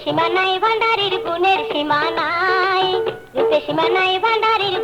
সীমা নাই ভান্ডারির গুণের সীমা নাই রূপে সীমা নাই ভান্ডারির